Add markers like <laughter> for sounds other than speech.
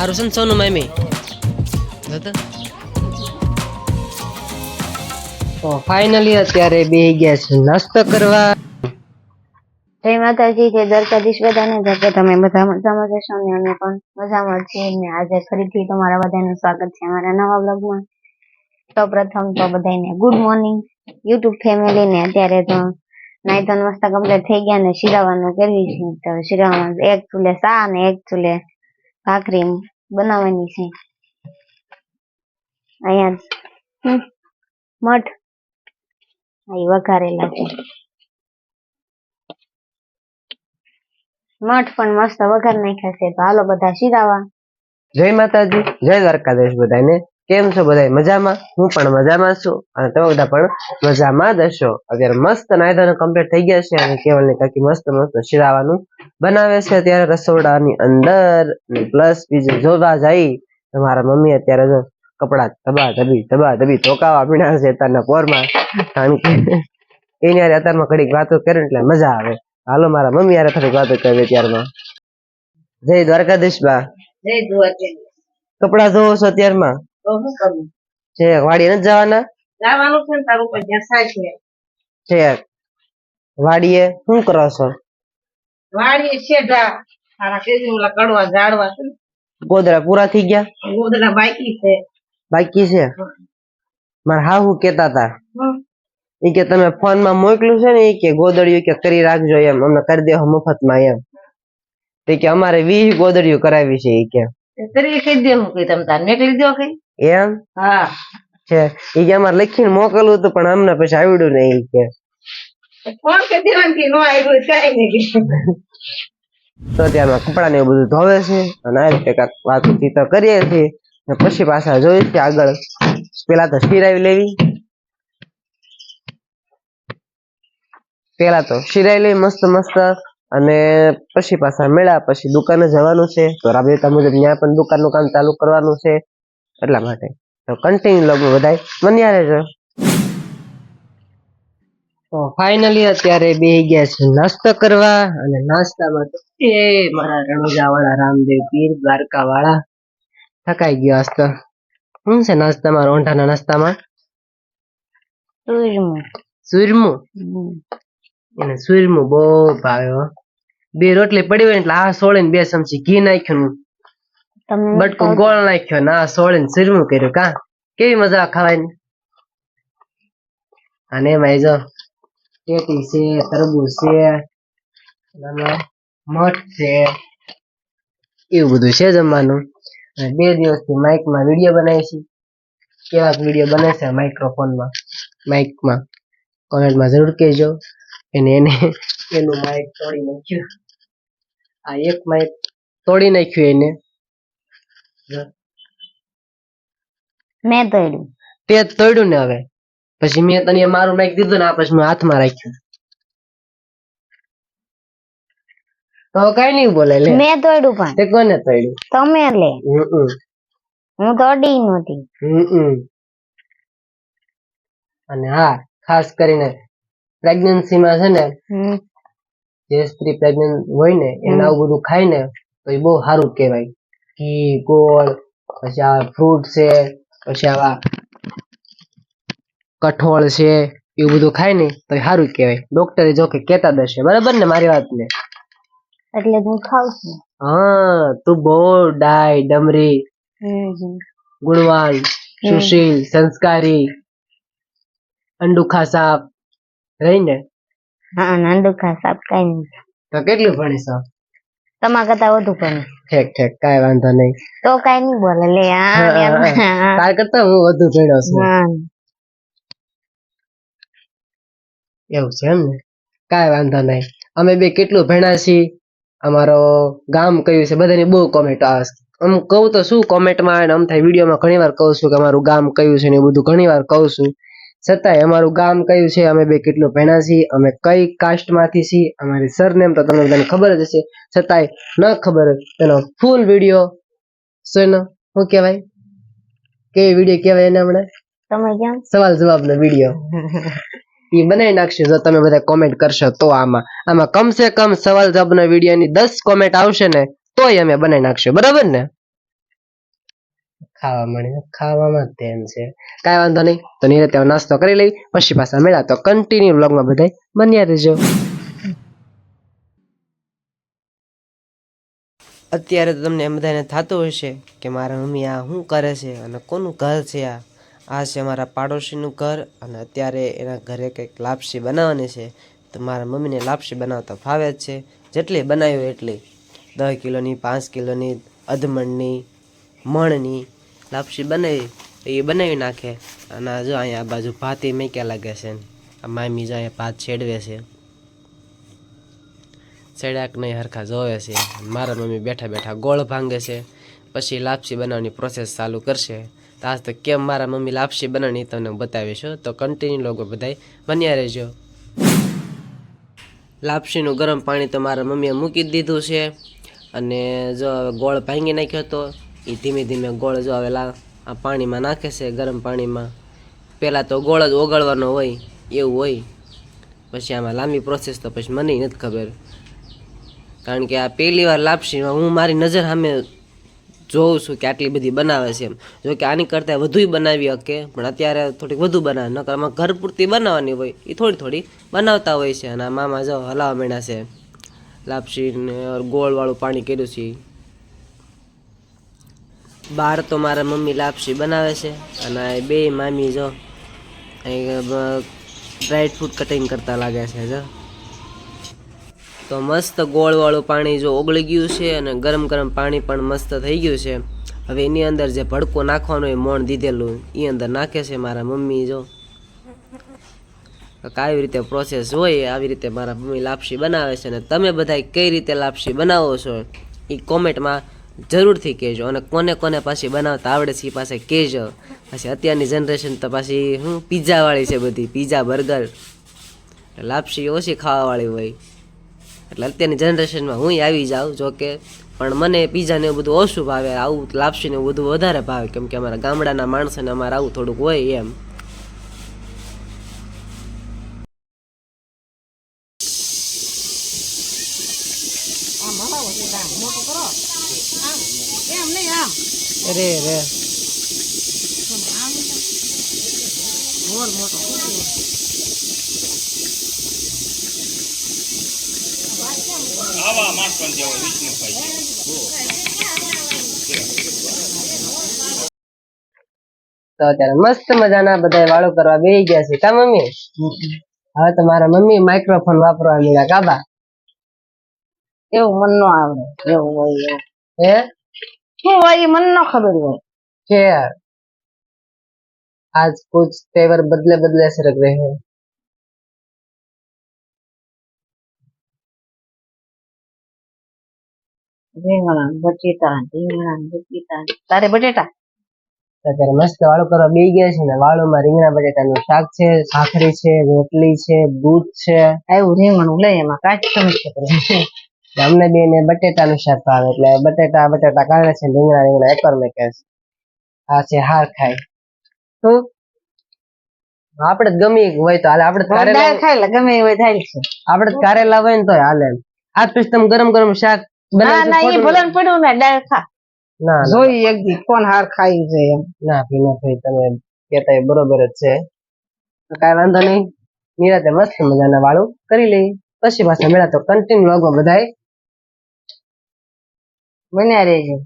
હારું છે ને સોનું મામી? જોતો? તો ફાઇનલી અત્યારે બે ગયા છે નાસ્તો કરવા. જય માતાજી જય દ્વારકાધીશ બધાને. જય કે તમે બધા મજામાં જશો ને અમે પણ મજામાં છીએ ને. આજે ફરીથી તમારા બધાનું સ્વાગત છે અમારા નવા બ્લોગમાં તો પ્રથમ તો બધાને ગુડ મોર્નિંગ યુટ્યુબ ફેમિલી ને અત્યારે તો નાઈ તો મસ્ત કમ્પ્લીટ થઈ ગયા ને શિરાવાનું કરવી છે. તો શિરાવાનું એક ચૂલે સા ને એક ચૂલે ભાખરી બનાવવાની છે. અહીંયા મઠ. અહીં વઘારેલા છે. મઠ પણ મસ્ત વઘાર નાખ્યા છે. તો હાલો બધા શીરાવા જય માતાજી. જય દ્વારકાધીશ બધાને કેમ છો બધા મજામાં? હું પણ મજામાં છું. અને તમે બધા પણ મજામાં જ હશો. અત્યારે મસ્ત નાયદાનો કમ્પ્લીટ થઈ ગયા છે. અને કેવલની કાકી મસ્ત મસ્ત શિરાવાનું બનાવે છે ત્યારે રસોડાની અંદર પ્લસ બીજું જોવા જઈ મારા મમ્મી અત્યારે જો કપડા ધબા ધબી ધબા ધબી ચોકાવા પીણા છે અત્યારના પોરમાં. કારણ કે એની હારે અત્યારમાં ઘડીક વાતો કરે એટલે મજા આવે. હાલો મારા મમ્મી હારે થોડીક વાતો કરે ત્યારમાં. જય દ્વારકાધીશ બા જય કપડા ધોવો છો અત્યારમાં? છે વાડી નથી જવાના? જવાનું છે તારું પણ. છે. વાડીએ? શું કરો છો? વાડીએ શેઢા. તારા કેજી ઓલા કડવા ઝાડવા છે ને, પૂરા થઈ ગયા? ગોદરા બાકી છે. બાકી છે? મારા હાહુ કેતા હતા. એ ઈ કે તમે ફોનમાં મોકલ્યું છે ને એ કે ગોદડિયું કે કરી રાખજો એમ. અમને કરી દેવો મફતમાં એમ. તે કે અમારે વીસ ગોદડિયું કરાવી છે એ કે. કરી કહી દેવું કઈ તમે તાર નીકળી દો કઈ? એમ? હા. છે. ઈ કે અમારે લખીને મોકલવું હતું પણ અમને પછી આવડ્યું નહીં કે. કરી દેવાનું નો આવ્યું કઈ નહીં તો ત્યારમાં કપડાં એવું બધું ધોવે છે અને આ રીતે કાંઈક વાતચીત કરીએ છીએ. પછી પાછા જોઈએ છીએ આગળ. પેલા તો શિરાવી લેવી. પેલા તો શિરાઈ લઈ મસ્ત મસ્ત. અને પછી પાછા મેળા, પછી દુકાને જવાનું છે. તો રાબેતા મુજબ ત્યાં પણ દુકાનનું કામ ચાલુ કરવાનું છે એટલા માટે. તો કન્ટિન્યુ લગભગ બધા બન્યા રહેજો. તો ફાઇનલી અત્યારે બે ગયા છે નાસ્તો કરવા અને નાસ્તામાં તો એ મારા રણુજા વાળા રામદેવ પીર દ્વારકા વાળા થકાઈ ગયો આજ તો. શું છે નાસ્તામાં રોંઢાના નાસ્તામાં? સુરમું. એને સુરમું બહુ ભાવ્યો બે રોટલી પડી હોય ને એટલે આ સોળે બે ચમચી ઘી નાખ્યું બટકો ગોળ નાખ્યો ને આ સોળીને સુરમું કર્યું કા? કેવી મજા ખાવાની? અને એમાં જો ટેટી છે તરબૂજ છે મઠ છે. એવું બધું છે જમવાનું. બે દિવસથી માઇકમાં વીડિયો બનાવી છે કેવા વીડિયો બને છે માઇક્રોફોનમાં. માઇકમાં. કોમેન્ટમાં જરૂર કહેજો. અને એને એનું માઇક તોડી નાખ્યું. આ એક માઇક તોડી નાખ્યું એને. મેં તોડ્યું. તે તોડ્યું ને હવે? પછી મેં તને મારું માઇક દીધું ને આ પછી મેં હાથમાં રાખ્યું. તો કઈ નહીં બોલે લે. મેં તોડ્યું પણ. તે કોને તોડ્યું? તમે લે. હું તોડી નહોતી. અને હા ખાસ કરીને પ્રેગ્નન્સીમાં છે ને જે સ્ત્રી પ્રેગ્નન્ટ હોય ને એને આવું બધું ખાય ને તો એ બહુ સારું કહેવાય. ઘી ગોળ પછી આ ફ્રૂટ છે પછી આવા કઠોળ છે એવું બધું ખાય ને તો સારું કહેવાય. ડોક્ટરે જો કે કહેતા જ બરાબર ને મારી વાત ને એટલે હું ખાઉં છું. હા તું બહુ ડાય ડમરી. ગુણવાન સુશીલ સંસ્કારી અંડુખા સાપ. રહીને હા અંડુખા સાપ કઈ નહીં. તો કેટલું ભણી સાપ તમારા કરતા વધુ ભણી ઠેક ઠેક કાંઈ વાંધો નહીં. તો કઈ નહીં બોલે લે ને. તાર કરતા હું વધુ ભણ્યો છું હા. એવું છે એમ ને કાંઈ વાંધો નહીં. અમે બે કેટલું ભણ્યા છીએ? અમારો ગામ કયું છે? બધાની બહુ કોમેન્ટો આવે છે. આમ કહું તો શું કોમેન્ટમાં આવે ને આમ થાય વિડીયોમાં ઘણી વાર કહું છું કે અમારું ગામ કયું છે ને એ બધું ઘણી વાર કહું છું. છતાંય અમારું ગામ કયું છે? અમે બે કેટલું ભણ્યા છીએ? અમે કઈ કાસ્ટમાંથી છીએ? અમારી સરનેમ તો તમને બધાને ખબર જ હશે. છતાંય ન ખબર તેનો ફૂલ વીડિયો શું શું કહેવાય? કેવી વીડિયો કહેવાય એને હમણાં? સવાલ જવાબનો વીડિયો <laughs> એ બનાવી નાખશું. જો તમે બધા કોમેન્ટ કરશો તો આમાં. આમાં કમસે કમ સવાલ જવાબના વિડીયોની દસ કોમેન્ટ આવશે ને, તોય અમે બનાવી નાખશું. બરાબર ને? ખાવા મળે. ખાવામાં તેમ છે. કાંઈ વાંધો નહીં. તો નિરાતે હવે નાસ્તો કરી લઈ. પછી પાછા મળ્યા. તો કન્ટિન્યુ બ્લોગમાં બધાય બન્યા રહેજો. અત્યારે તો તમને એમ બધાને થતું હશે કે મારા મમ્મી આ શું કરે છે અને કોનું ઘર છે આ? આ છે મારા પાડોશીનું ઘર અને અત્યારે એના ઘરે કંઈક લાપસી બનાવવાની છે. તો મારા મમ્મીને લાપસી બનાવતા ફાવે જ છે. જેટલી બનાવ્યું એટલી. દસ કિલોની, પાંચ કિલોની, અધમણની, મણની લાપસી બનાવી, એ બનાવી નાખે. અને જો અહીંયા આ બાજુ ભાતી મેક્યા લાગે છે. આ મામી જો અહીંયા ભાત છેડવે છે. ચડ્યાક નહીં હરખા જોવે છે. મારા મમ્મી બેઠા બેઠા ગોળ ભાંગે છે. પછી લાપસી બનાવવાની પ્રોસેસ ચાલુ કરશે. તો તો કેમ મારા મમ્મી લાપસી બનાવવાની તમને બતાવીશું તો કન્ટિન્યુ લોકો બધાય. બન્યા રહેજો. લાપસીનું ગરમ પાણી તો મારા મમ્મીએ મૂકી દીધું છે. અને જો હવે ગોળ ભાંગી નાખ્યો હતો એ ધીમે ધીમે ગોળ જો હવે લા આ પાણીમાં નાખે છે, ગરમ પાણીમાં. પહેલાં તો ગોળ જ ઓગળવાનો હોય, એવું હોય. પછી આમાં લાંબી પ્રોસેસ તો પછી મને નથી ખબર. કારણ કે આ પહેલી વાર લાપસીમાં હું મારી નજર સામે જોઉં છું કે આટલી બધી બનાવે છે એમ. જો કે આની કરતાં વધુય બનાવી શકે પણ અત્યારે થોડીક વધુ બનાવે. નકર આમાં ઘર પૂરતી બનાવવાની હોય એ થોડી થોડી બનાવતા હોય છે. અને આ મામા જો હલાવા માંડ્યા છે. લાપસી ને ગોળવાળું પાણી કર્યું છે. બહાર તો મારા મમ્મી લાપસી બનાવે છે. અને બે મામી જો ડ્રાય ફ્રૂટ કટિંગ કરતા લાગે છે, જો. તો મસ્ત ગોળવાળું પાણી જો ઓગળી ગયું છે અને ગરમ ગરમ પાણી પણ મસ્ત થઈ ગયું છે. હવે એની અંદર જે ભડકો નાખવાનો એ મોણ દીધેલું એ અંદર નાખે છે મારા મમ્મી જો. આવી રીતે પ્રોસેસ હોય, આવી રીતે મારા મમ્મી લાપસી બનાવે છે અને તમે બધા કઈ રીતે લાપસી બનાવો છો એ કોમેન્ટમાં જરૂરથી કહેજો અને કોને કોને પાછી બનાવતા આવડે છે એ પાસે કહેજો. પછી અત્યારની જનરેશન તો પાછી, હું પીઝાવાળી છે બધી, પીઝા, બર્ગર. લાપસી ઓછી ખાવાવાળી હોય. એટલે અત્યારની જનરેશનમાં હું આવી જાઉં જો કે પણ મને પીઝાને એવું બધું ઓછું ભાવે, આવું લાપસી ને એવું બધું વધારે ભાવે, કેમ કે અમારા ગામડાના માણસોને અમારે આવું થોડુંક હોય એમ રે રે. આવા માણસ પણ જેવો વિષ્ણુભાઈ તો અત્યારે મસ્ત મજાના બધા વાળો કરવા બેહી ગયા છે. કા મમ્મી? હવે તમારા મમ્મી માઇક્રોફોન વાપરવા મળ્યા કાબા એવું મન નો આવડે. એવું હોય હે? શું હોય મન નો ખબર હોય. છે આજ કુછ તેવર બદલે બદલે સરક રહે. રીંગણા બટેટા રીંગણા બટેટા. તારે બટેટા? અત્યારે મસ્ત વાળો કરવા બે ગયા છે ને વાળોમાં રીંગણા બટેટાનું શાક છે સાખરી છે રોટલી છે દૂધ છે. આવ્યું રીંગણું લઈ એમાં કાચી ટમેટા કરે અમને બે ને બટેટાનું શાક ભાવે એટલે બટેટા બટેટા કાઢે છે રીંગણા રીંગણા એકવાર મેં કહે આ છે હાર ખાય. તો આપણે ગમે હોય તો હાલે આપણે કારેલા ખાય ગમે એ હોય થાય છે. આપણે કારેલા હોય ને તો હાલે આજ પછી તમે ગરમ ગરમ શાક ના ના એ ભલે પડ્યું ને દાળ ખા. ના ના, જોઈ એક દી કોણ હાર ખાઈ છે એમ. ના ભીના ભાઈ તમે કહેતા એ બરોબર જ છે. તો કાંઈ વાંધો નહીં. નિરાતે મસ્ત મજાના વાળું કરી લઈ. પછી પાછા મેળા તો કન્ટિન્યુ લોકો બધાય. બન્યા રહેજો.